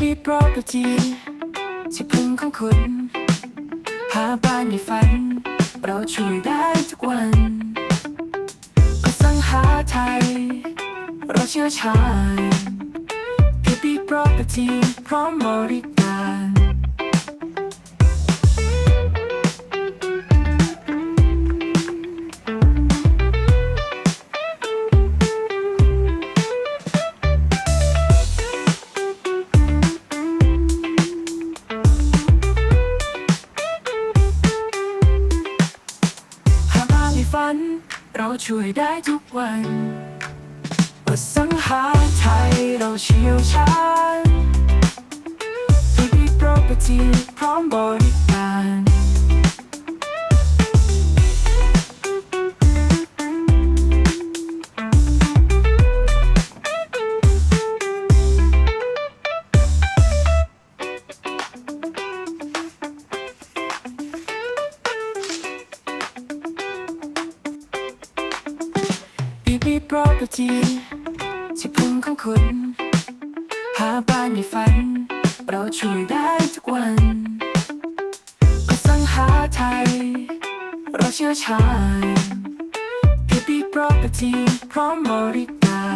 บีโปรโปรตีที่พึ่งของคุณหาบ้านในฝัน เราช่วยได้ทุกวันก็สังหาไทย เราเชี่ยวชาญพีบีโปรโปรตีพร้อมบริการ ฝัน เราช่วยได้ทุกวันอสังหาไทยเราเชี่ยวชาญ BB Property พร้อมบริ Property ที่พึ่งของคุณ หาบ้านในฝัน เราช่วยได้ทุกวันก็สังหาไทย เราเชี่ยวชาญ PP Property พร้อมบริการ